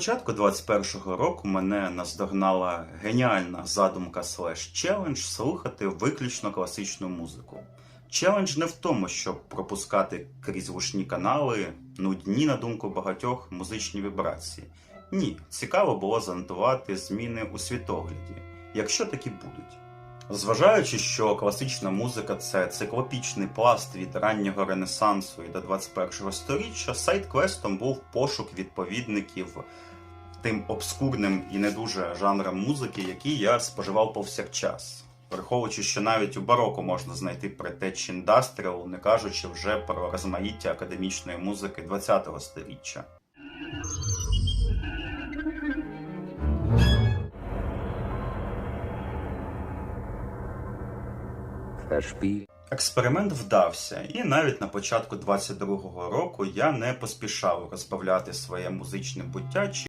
початку 21-го року мене наздогнала геніальна задумка слеш челендж слухати виключно класичну музику. Челендж не в тому, щоб пропускати крізь гучні канали нудні, на думку багатьох, музичні вібрації. Ні, цікаво було занотувати зміни у світогляді, якщо такі будуть. Зважаючи, що класична музика це циклопічний пласт від раннього ренесансу і до 21-го сторіччя, сайт-квестом був пошук відповідників тим обскурним і не дуже жанрам музики, які я споживав повсякчас. Враховуючи, що навіть у бароко можна знайти предтеч індастріал, не кажучи вже про розмаїття академічної музики 20-го сторіччя. Експеримент вдався, і навіть на початку 22-го року я не поспішав розбавляти своє музичне буття